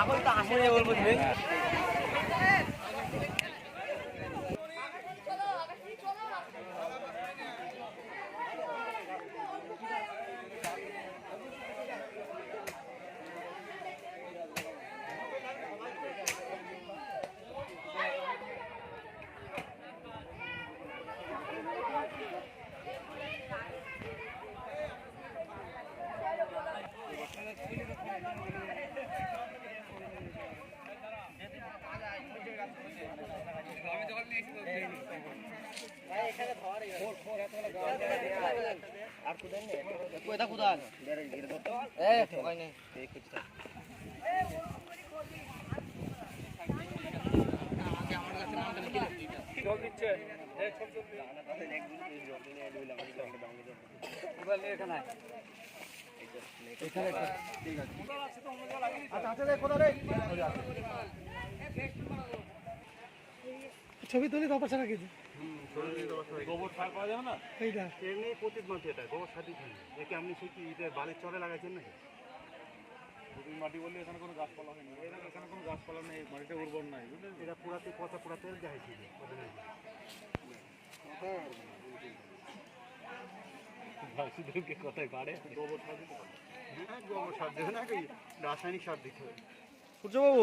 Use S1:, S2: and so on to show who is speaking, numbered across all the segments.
S1: এখন তো আসে ওর মধ্যে ছবি তুলি তারপর ছাড়া কিছু
S2: গোবর সার পাওয়া যাবে না?
S1: এইটা।
S2: এমনি পতিত মাটি এটা গোবর সারই খাই একে আপনি সে কি এটা বালির চরে লাগাইছেন নাকি? পতিত মাটি বললে এখানে কোনো গাছপালা হয়নি এখানে এখানে কোনো গাছপালা নেই মাটিটা উর্বর নাই বুঝলেন? এটা পুরাতে পচা পুরাতে যাইছিল ভাসুদেবকে কথায় পারে গোবর সার দিতে পারে। হ্যাঁ গোবর সার দেবে না কি রাসায়নিক সার দিতে হবে।
S1: সূর্যবাবু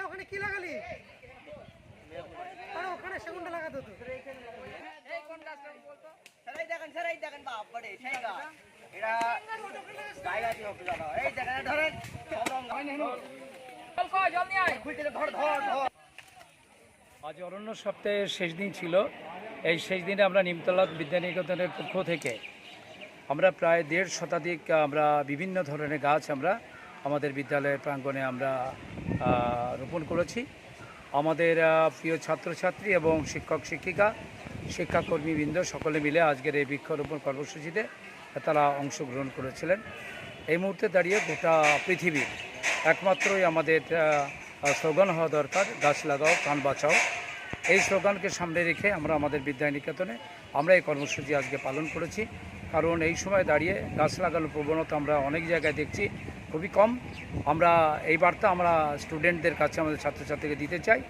S1: ওখানে কি লাগালি আরে ওখানে সেগুনটা লাগাতে
S3: সরাই দেখেন সরাই দেখেন বাপ সেই জায়গা এই দেখেন ধরেন খুলতে ধর ধর ধর।
S4: আজ অরণ্য সপ্তাহের শেষ দিন ছিল। এই শেষ দিনে আমরা নিমতলা বিদ্যানিকেতনের পক্ষ থেকে আমরা প্রায় দেড় শতাধিক আমরা বিভিন্ন ধরনের গাছ আমরা আমাদের বিদ্যালয়ের প্রাঙ্গণে আমরা রোপণ করেছি। আমাদের প্রিয় ছাত্রছাত্রী এবং শিক্ষক শিক্ষিকা, শিক্ষাকর্মীবৃন্দ সকলে মিলে আজকের এই বৃক্ষরোপণ কর্মসূচিতে তারা অংশগ্রহণ করেছিলেন। এই মুহূর্তে দাঁড়িয়ে গোটা পৃথিবীর একমাত্রই আমাদের স্লোগান হওয়া দরকার, গাছ লাগাও, প্রাণ বাঁচাও। এই স্লোগানকে সামনে রেখে আমরা আমাদের বিদ্যানিকেতনে আমরা এই কর্মসূচি আজকে পালন করেছি। কারণ এই সময় দাঁড়িয়ে গাছ লাগানোর প্রবণতা আমরা অনেক জায়গায় দেখছি। খুবই কম। আমরা এই বার্তা আমরা স্টুডেন্টদের কাছে, আমাদের ছাত্রছাত্রীকে দিতে চাই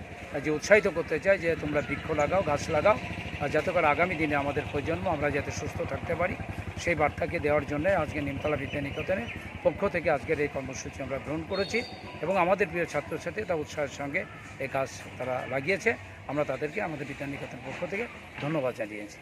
S4: যে উৎসাহিত করতে চাই যে তোমরা বৃক্ষ লাগাও, গাছ লাগাও আর যাতে করে আগামী দিনে আমাদের প্রজন্ম আমরা যাতে সুস্থ থাকতে পারি। সেই বার্তাকে দেওয়ার জন্য আজকে নিমতলা বিদ্যানিকেতনের পক্ষ থেকে আজকের এই কর্মসূচি আমরা গ্রহণ করেছি এবং আমাদের প্রিয় ছাত্রছাত্রী তা উৎসাহের সঙ্গে এই গাছ তারা লাগিয়েছে। আমরা তাদেরকে আমাদের বিদ্যানিকেতনের পক্ষ থেকে ধন্যবাদ জানিয়েছি।